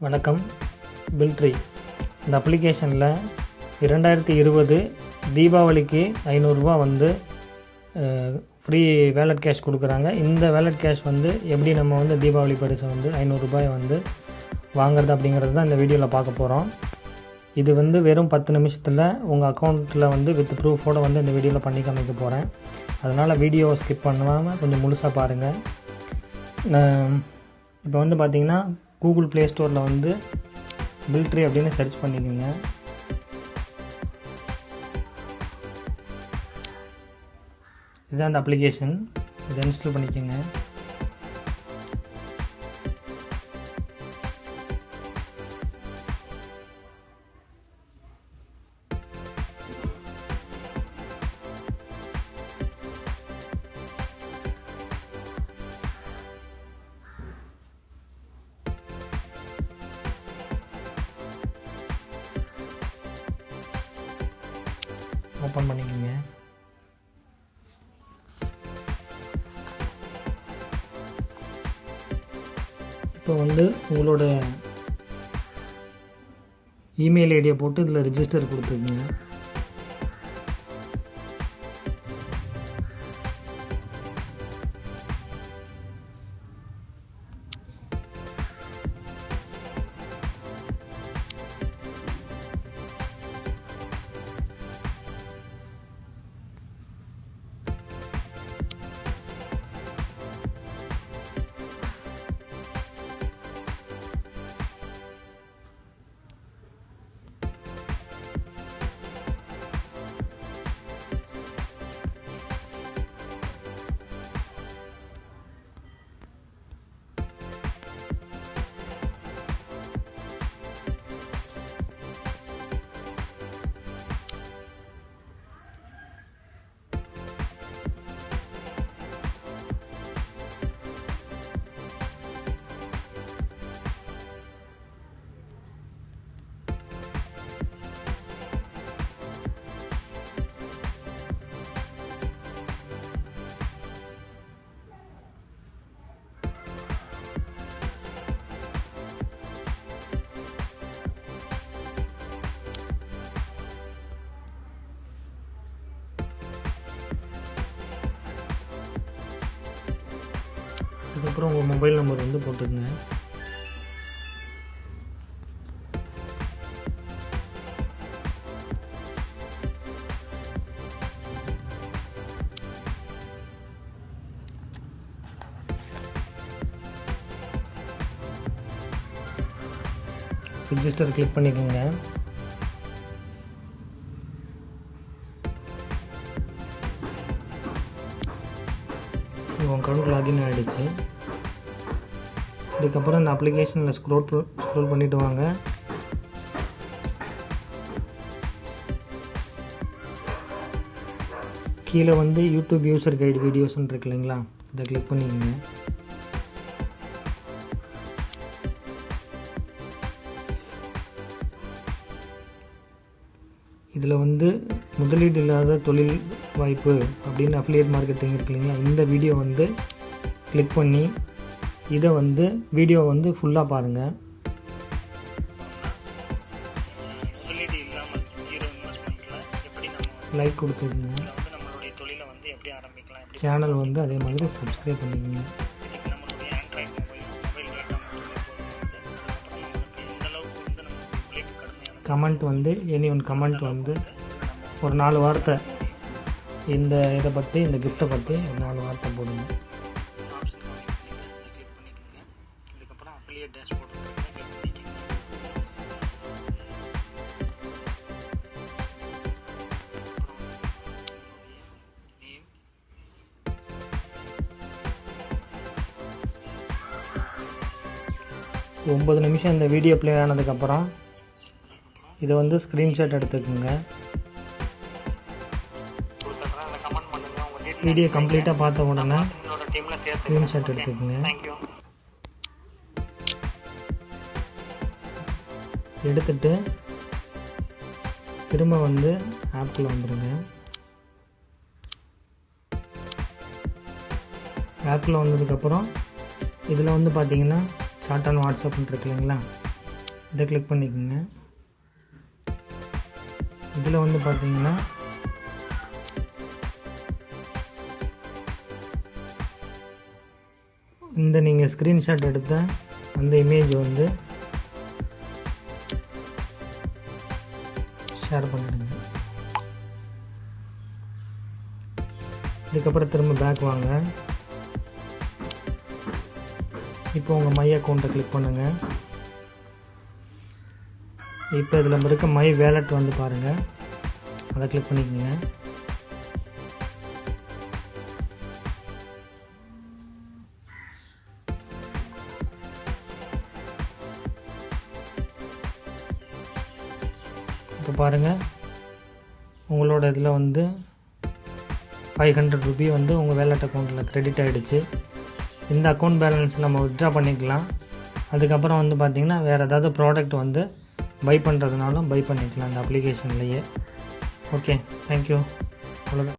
வணக்கம். பில்ட்ரி இந்த அப்ளிகேஷனில் இரண்டாயிரத்தி இருபது தீபாவளிக்கு ஐநூறுரூவா வந்து ஃப்ரீ வேலட் கேஷ் கொடுக்குறாங்க. இந்த வேலட் கேஷ் வந்து எப்படி நம்ம வந்து தீபாவளி பரிசை வந்து ஐநூறுரூபாயை வந்து வாங்குறது அப்படிங்கிறது தான் இந்த வீடியோவில் பார்க்க போகிறோம் இது வந்து வெறும் பத்து நிமிஷத்தில் உங்கள் அக்கௌண்ட்டில் வந்து வித் ப்ரூஃபோடு வந்து இந்த வீடியோவில் பண்ணி காமிக்க போகிறேன் அதனால் வீடியோவை ஸ்கிப் பண்ணாமல் கொஞ்சம் முழுசாக பாருங்கள் இப்போ வந்து பார்த்தீங்கன்னா கூகுள் ப்ளே ஸ்டோரில் வந்து மில்ட்ரி அப்படின்னு சர்ச் பண்ணிக்கோங்க. இதுதான் அந்த அப்ளிகேஷன் இதை இன்ஸ்டால் பண்ணிக்கோங்க. ஓப்பன் பண்ணிக்கோங்க. இப்போ வந்து உங்களோட இமெயில் ஐடியை போட்டு இதில் ரிஜிஸ்டர் கொடுத்துருக்கீங்க அதுக்கப்புறம் உங்கள் மொபைல் நம்பர் வந்து போட்டுக்கங்க. ரிஜிஸ்டர் கிளிக் பண்ணிக்கோங்க. உங்கள் அக்கௌண்ட் லாகின் ஆகிடுச்சு இதுக்கப்புறம் இந்த அப்ளிகேஷனில் ஸ்க்ரோல் ஸ்க்ரோல் பண்ணிவிட்டு வாங்க. கீழே வந்து யூடியூப் யூசர் கைடு வீடியோஸ்ன்னு இருக்கு இல்லைங்களா? இதை கிளிக் பண்ணிக்கோங்க. இதில் வந்து முதலீடு இல்லாத தொழில் வாய்ப்பு அப்படின்னு அஃபிலியேட் மார்க்கெட்டிங் இருக்கு இல்லைங்களா? இந்த வீடியோ வந்து கிளிக் பண்ணி இதை வந்து வீடியோ வந்து ஃபுல்லாக பாருங்கள் லைக் கொடுத்துருங்க. சேனல் வந்து அதே மாதிரி சப்ஸ்கிரைப் பண்ணிக்கோங்க. கமெண்ட் வந்து எனி ஒன் கமெண்ட் வந்து ஒரு நாலு வார்த்தை. இந்த இதை பற்றி இந்த கிஃப்ட்டை பற்றி ஒரு நாலு வார்த்தை போடுங்க. ஒன்பது ஒம்பது நிமிஷம் இந்த வீடியோ ப்ளே ஆனதுக்கப்புறம் இதை வந்து ஸ்க்ரீன்ஷாட் எடுத்துக்கோங்க. வீடியோ கம்ப்ளீட்டாக பார்த்த உடனே ஸ்க்ரீன்ஷாட் எடுத்துக்கோங்க. எடுத்துட்டு திரும்ப வந்து ஆப்குள்ளே வந்துடுங்க ஆப்பில் வந்ததுக்கப்புறம் இதில் வந்து பார்த்தீங்கன்னா சாட் ஆன் வாட்ஸ்அப்னு இருக்கு இல்லைங்களா? இதை கிளிக் பண்ணிக்கோங்க. இதில் வந்து பார்த்தீங்கன்னா இந்த நீங்கள் ஸ்க்ரீன்ஷாட் எடுத்த அந்த இமேஜ் வந்து ஷேர் பண்ணிடுங்க. இதுக்கப்புறம் திரும்ப பேக் வாங்க. இப்போ உங்கள் மை அக்கௌண்ட்டை கிளிக் பண்ணுங்கள் இப்போ இதில் இருக்க மை வேலட் வந்து பாருங்கள் அதை கிளிக் பண்ணிக்கோங்க. இப்போ பாருங்கள் உங்களோட இதில் வந்து ஃபைவ் ஹண்ட்ரட் ருபி வந்து உங்கள் வேலட் அக்கௌண்ட்டில் க்ரெடிட் ஆகிடுச்சு இந்த அக்கௌண்ட் பேலன்ஸ் நம்ம வித்ட்ரா பண்ணிக்கலாம். அதுக்கப்புறம் வந்து பார்த்திங்கன்னா வேறு ஏதாவது ப்ராடக்ட் வந்து பை பண்ணுறதுனாலும் பை பண்ணிக்கலாம் இந்த அப்ளிகேஷன்லேயே ஓகே தேங்க்யூ அவ்வளோதான்